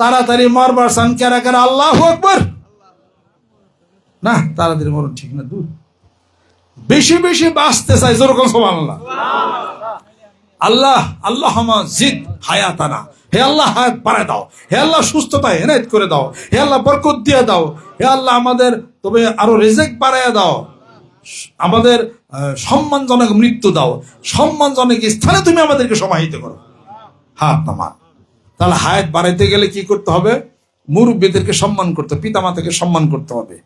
তাড়াতাড়ি মরবার সান কেরা কেরা আল্লাহ আকবর। না, তাড়াতাড়ি মরণ ঠিক না, দূর। বেশি বেশি বাঁচতে চাই যেরকম সমান আল্লাহ আল্লাহ আল্লাহ জিদ হায়াতানা। হে আল্লাহ, হায়াত বাড়ায় দাও। হে আল্লাহ, সুস্থতা এনায়ত করে দাও। হে আল্লাহ, বরকত দিয়ে দাও। হে আল্লাহ, আমাদের তবে আরও রেজেক বাড়ায় দাও। আমাদের সম্মানজনক মৃত্যু দাও। সম্মানজনক স্থানে তুমি আমাদেরকে সমাহিত করো। হাত নামা তাহলে হায়াত বাড়াইতে গেলে কি করতে হবে? মুরব্বীদেরকে সম্মান করতে হবে, পিতামাতাকে সম্মান করতে হবে।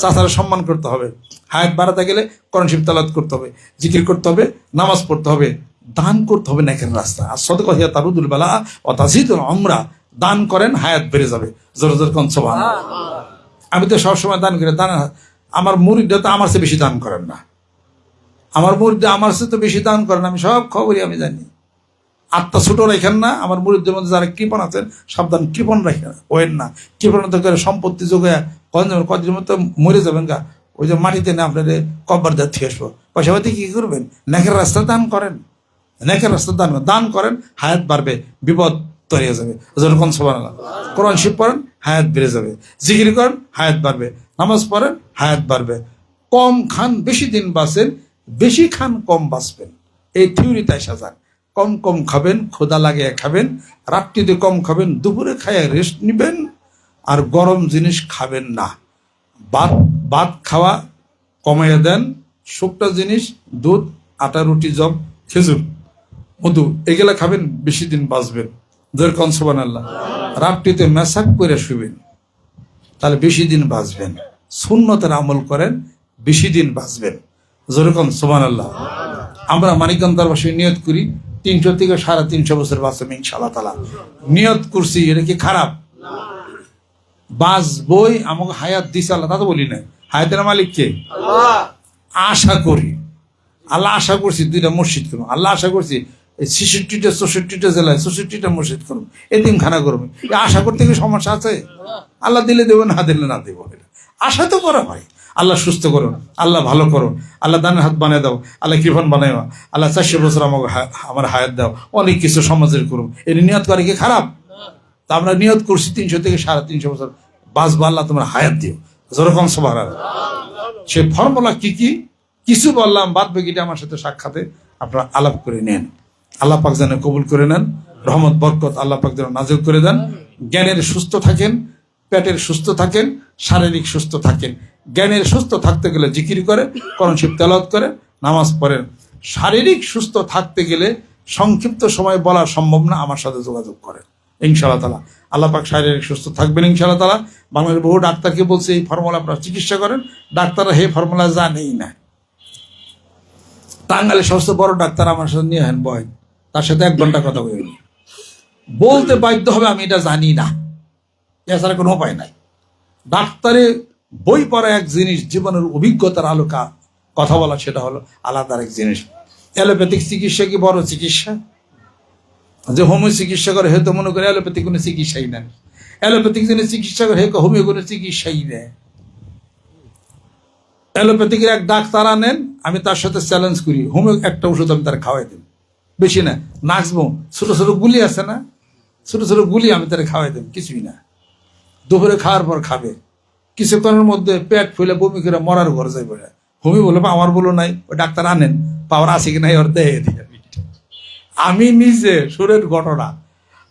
চাচারা সম্মান করতে হবে। হায়াত বাড়াতে গেলে করণশিব তালাত করতে হবে, জিকির করতে হবে, নামাজ পড়তে হবে, দান করতে হবে নেকের রাস্তা। আর সদক হিয়া তারুদুল বেলা অতাজিদুল আমরা দান করেন, হায়াত বেড়ে যাবে। জোর জোর কনসবান আমি তো সবসময় দান করি, দান আমার মুরিদরা তো আমার চেয়ে বেশি দান করেন না। আমার মুরিদরা আমার চেয়ে তো বেশি দান করেন, আমি সব খবরই আমি জানি। আত্মা ছোট রাখেন না, আমার মুরিদদের মধ্যে যারা কৃপণ আছেন, সাবধান কৃপণ রাখেন ওয়েন না। কৃপণতা করে সম্পত্তি যোগে কদিন কদিনের মতো মরে যাবেন গা। ওই যে মাটিতে না আপনার কব্বার থেকে আসব। পয়সা পাতি কি করবেন? নেকের রাস্তা দান করেন। নেকের রাস্তা দান দান করেন, হায়াত বাড়বে, বিপদ তৈরি যাবে। যেরকম সবার কোরআন শিব পড়েন, হায়াত বেড়ে যাবে। জিকির করেন, হায়াত বাড়বে। নামাজ পড়েন, হায়াত বাড়বে। কম খান, বেশি দিন বাঁচেন, বেশি খান কম বাঁচবেন। এই থিওরিতে সাজান। কম কম খাবেন ক্ষুদা লাগিয়ে খাবেন, রাত্রিতে কম খাবেন, দুপুরে খাইয়ে রেস্ট নেবেন, আর গরম জিনিস খাবেন না। ভাত ভাত খাওয়া কমাইয়া দেন শুকটা জিনিস, দুধ, আটা, রুটি, জব, খেজুর। মধু, এগুলা খাবেন, বেশি দিন বাঁচবেন। জোর কনসবান আল্লাহ রাত্রিতে মেসাক করে শুবেন তাহলে বেশি দিন বাঁচবেন। শূন্যতার আমল করেন, বেশি দিন বাঁচবেন। যেরকম সোমান আল্লাহ আমরা মানিকগঞ্জ দরবাসী নিয়ত করি তিনশো থেকে সাড়ে তিনশো বছর বাঁচবেন ইনশাল্লাহ তালা নিয়ত করছি এটা কি খারাপ? বাঁচবই আমাকে হায়াত দিছে আল্লাহ তা তো বলি না হায়াতের মালিক কে? আশা করি। আল্লাহ আশা করছি দুইটা মসজিদ করুন। আল্লাহ আশা করছি ছেষট্টিটা চৌষট্টিটা জেলায় চৌষট্টিটা মসজিদ করুন এদিন খানা করুন। আশা করতে কি সমস্যা আছে? আল্লাহ দিলে দেবো না দিলে না দেবো। এটা আশা তো করা হয়। আল্লাহ সুস্থ করো, আল্লাহ ভালো করো, আল্লাহ দানের হাত বানিয়ে দাও, আল্লাহ কৃপন বানাই আল্লাহ চারশো বছর আমাকে আমার হায়াত দাও, অনেক কিছু সমাজের করুন এর নিয়ত করে কি খারাপ? তা আমরা নিয়ত করছি তিনশো থেকে সাড়ে তিনশো বছর। বাঁচবো আল্লাহ, তোমার হায়াত দিও। যেরকম সবার সে ফর্মুলা কি কি? কিছু বললাম, বাদ বাকিটা আমার সাথে সাক্ষাতে আপনারা আলাপ করে নেন। আল্লাহ পাক যেন কবুল করে নেন, রহমত, বরকত আল্লাহ পাক যেন নাজিল করে দেন। জ্ঞানের সুস্থ থাকেন, পেটের সুস্থ থাকেন, শারীরিক সুস্থ থাকেন। জ্ঞানের সুস্থ থাকতে গেলে জিকির করে করণশিব তেলাওয়াত করে, নামাজ পড়েন শারীরিক সুস্থ থাকতে গেলে সংক্ষিপ্ত সময় বলা সম্ভব না, আমার সাথে যোগাযোগ করেন, ইনশাআল্লাহ তালা আল্লাহ পাক শারীরিক সুস্থ থাকবেন, ইনশাআল্লাহ তালা বাংলাদেশের বহু ডাক্তারকে বলছে, এই ফর্মুলা আপনারা চিকিৎসা করেন। ডাক্তাররা হে ফর্মুলা জানেই না। টাঙ্গালে সবচেয়ে বড় ডাক্তার আমার সাথে নিয়ে হেন বয়। তার সাথে এক ঘণ্টা কথা বলি বলতে বাধ্য হবে, আমি এটা জানি না। এছাড়া কোনো উপায় নাই। ডাক্তারে বই পড়া এক জিনিস, জীবনের অভিজ্ঞতার আলোকা। কথা বলা সেটা হলো আলাদা এক জিনিস। অ্যালোপ্যাথিক চিকিৎসা কি বড় চিকিৎসা? যে হোমিও চিকিৎসা করে হয়তো মনে করে অ্যালোপ্যাথিক কোনো চিকিৎসাই নেন অ্যালোপ্যাথিক যিনি চিকিৎসা করে হয়তো হোমিও কোনো চিকিৎসাই নেয় অ্যালোপ্যাথিকের এক ডাক্তার আনেন, আমি তার সাথে চ্যালেঞ্জ করি, হোমিও একটা ওষুধ আমি তার খাওয়াই দেব। বেশি না নাচবো ছোটো ছোটো গুলি আছে না? ছোটো ছোটো গুলি আমি তার খাওয়াই দেব, কিছুই না। দুপুরে খাওয়ার পর খাবে। কিছুক্ষণের মধ্যে পেট ফুলে বমি করে মরার ঘর যাইবে না। হুমি বলে আমার বলো নাই, ওই ডাক্তার আনেন পাওয়ার আছে কি নাই ওর দেহে দিয়ে। আমি নিজে, সুরের ঘটনা।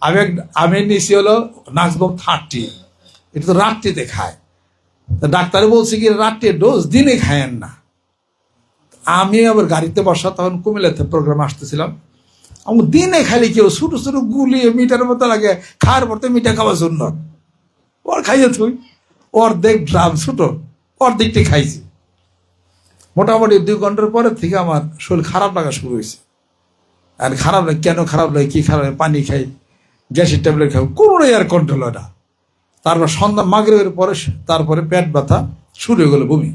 আমি আমি নিছি হলো নাচবক থার্টি। এটা তো রাত্রিতে খায়। ডাক্তারে বলছে কি রাত্রে ডোজ দিনে খায়েন না। আমি আবার গাড়িতে বসা, তখন কুমিল্লাতে প্রোগ্রাম আসতেছিলাম। আমার দিনে খালি কেউ ছোট ছোট গুলি মিটার মতো লাগে, খাওয়ার পর তো মিঠা খাওয়া শূন্য ওর খাইয়ে তুই অর্ধেক ড্রাম ছোট অর্ধেকটি খাইছি। মোটামুটি দুই ঘণ্টার পরে থেকে আমার শরীর খারাপ লাগা শুরু হয়েছে। আর খারাপ লাগে, কেন খারাপ লাগে, কি খারাপ লাগে, পানি খাই, গ্যাসের ট্যাবলেট খাই, কোনোটাই আর কন্ট্রোল হয় না। তারপর সন্ধ্যা মাগরের পরে, তারপরে পেট ব্যথা শুরু হয়ে গেল বমি।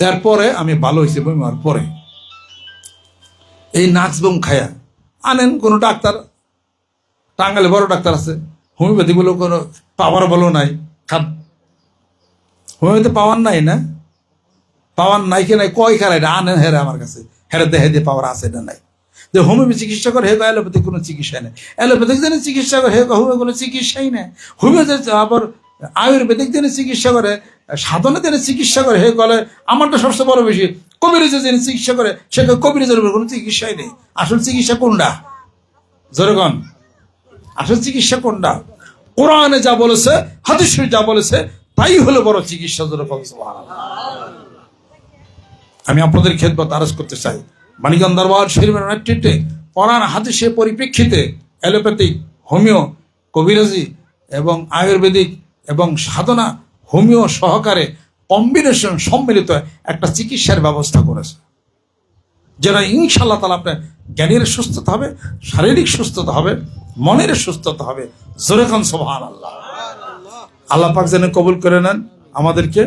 তারপরে আমি ভালো হয়েছি বমি হওয়ার পরে। এই নাচবম খায়া আনেন কোনো ডাক্তার টাঙ্গালে বড় ডাক্তার আছে হোমিওপ্যাথি বলে কোনো পাওয়ার বলো নাই। খাদ হোমিওপ্যাথি পাওয়ার নাই না? পাওয়ার নাই কি নাই? কয় খারাই না আনেন হেরে আমার কাছে। হেরে দেহে দিয়ে পাওয়ার আছে না নাই? যে হোমিওপ্যাথি চিকিৎসা করে, হে অ্যালোপ্যাথিক কোনো চিকিৎসা নেই। অ্যালোপ্যাথিক জন্য চিকিৎসা করে, হে হোমিও কোনো চিকিৎসাই নেই। হোমিও আবার আয়ুর্বেদিক জন্য চিকিৎসা করে, সাধনা জন্য চিকিৎসা করে, হে বলে আমারটা সবচেয়ে বড় বেশি। কবিরাজের জন্য চিকিৎসা করে, সে কবিরাজের উপর কোনো চিকিৎসাই নেই। আসল চিকিৎসা কোনটা জোরগণ আসল চিকিৎসা কোনটা কোরআনে যা বলেছে, হাদিসে যা বলেছে, তাই হলো বড় চিকিৎসা আমি আপনাদের খেদমত আরজ করতে চাই। মানিকগঞ্জ দরবার শরীফের নেতৃত্বে, কোরআন হাদিসের পরিপ্রেক্ষিতে অ্যালোপ্যাথিক, হোমিও, কবিরাজি এবং আয়ুর্বেদিক এবং সাধনা, হোমিও সহকারে কম্বিনেশন সম্মিলিত একটা চিকিৎসার ব্যবস্থা করেছে। যেটা ইনশাল্লাহ তালা আপনার জ্ঞানের সুস্থতা হবে, শারীরিক সুস্থতা হবে মনের সুস্থতা হবে। জোরে খান সোহান আল্লাহ আল্লাহ পাক যেন কবুল করে নেন আমাদেরকে।